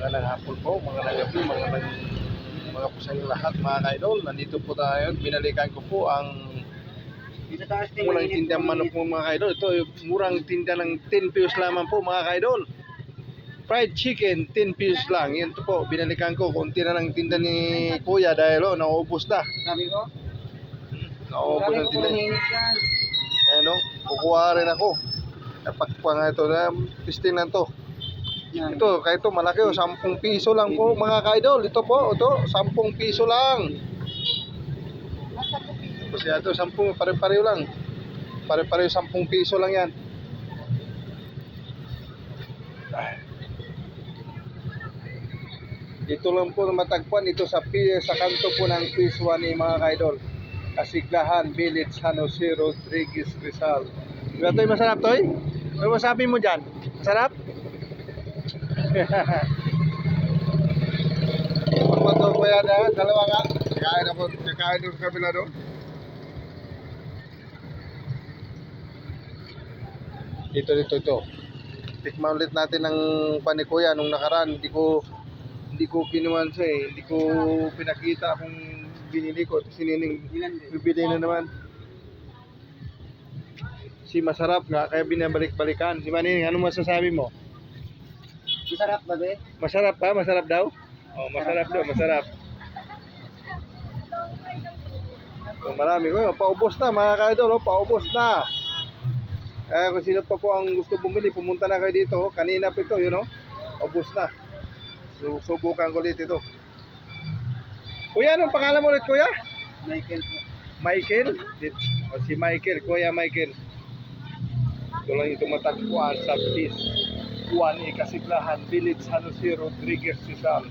Magandang hapon po, magandang gabi, magandang mga po sa lahat mga ka-idol. Nandito po tayo, binalikan ko po ang murang tinda manok po mga ka-idol. Ito yung murang tinda ng 10 pesos lamang po mga ka-idol. Fried chicken, 10 pesos lang. Yan po, binalikan ko. Kunti na lang tinda ni Kuya dahil oh, nauubos na. Sabi ko, Nauubos ko tinda. Ayan o, kukuha rin ako. Kapag pa nga ito, na, pistin lang to. Ito, kahit ito malaki o, 10 piso lang po mga ka-idol. Ito po, ito, 10 piso lang. Kasi ito, 10, pare-pareho lang. Pare-pareho 10 piso lang yan. Dito lang po matagpuan ito sa sa kanto po ng Piswa ni mga ka-idol. Kasiglahan, Village, San Jose, Rodriguez, Rizal. Di ba ito yung masarap, Toy? Ano masabi mo dyan? Masarap? Ano ba ito, kuya na? Dalawa nga. Kakain ako, kakain doon sa kabila doon. Dito, dito, ito. Tikman ulit natin ng panikuya nung nakaraan. Hindi ko hindi ko kinuwan siya eh. Hindi ko pinakita kung binili ko. Sinining bibili na naman. Si masarap nga, kaya binabalik-balikan. Si Maning, ano masasabi mo? Masarap ba, be? Masarap pa? Masarap daw? Oh, masarap daw, masarap. So, marami ko. Paubos na mga ka-idol, oh, paubos na. Kaya kung sino pa po ang gusto bumili, pumunta na kayo dito. oh. Kanina pa ito, yun know? Ubos na. So, subukan ko ulit ito. Kuya, anong pangalan mo ulit, kuya? Michael. Michael? O, si Michael, Kuya Michael. Ito lang ito matagpuan sa Bis. Juan Ikasiglahan, Village, San Jose, Rodriguez, Rizal.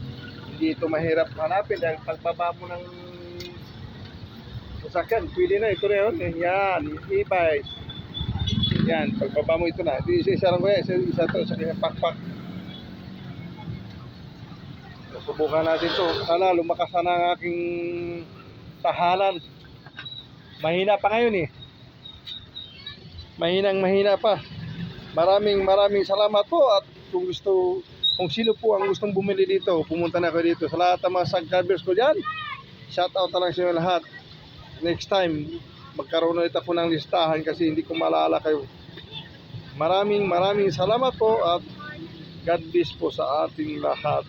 Hindi ito mahirap hanapin dahil pagbaba mo ng sasakyan, pwede na ito na yun. Yan, e-bike. Yan, pagbaba mo ito na. Isa-isa lang ko yan. Isa, isa to, sa kanya pakpak. Subukan natin to. Sana lumakas na ang aking tahanan. Mahina pa ngayon eh. Mahinang mahina pa. Maraming maraming salamat po at kung gusto kung sino po ang gustong bumili dito, pumunta na kayo dito. Sa lahat ng mga subscribers ko dyan, shout out na lang sa inyo lahat. Next time, magkaroon ulit ako ng listahan kasi hindi ko maalala kayo. Maraming maraming salamat po at God bless po sa ating lahat.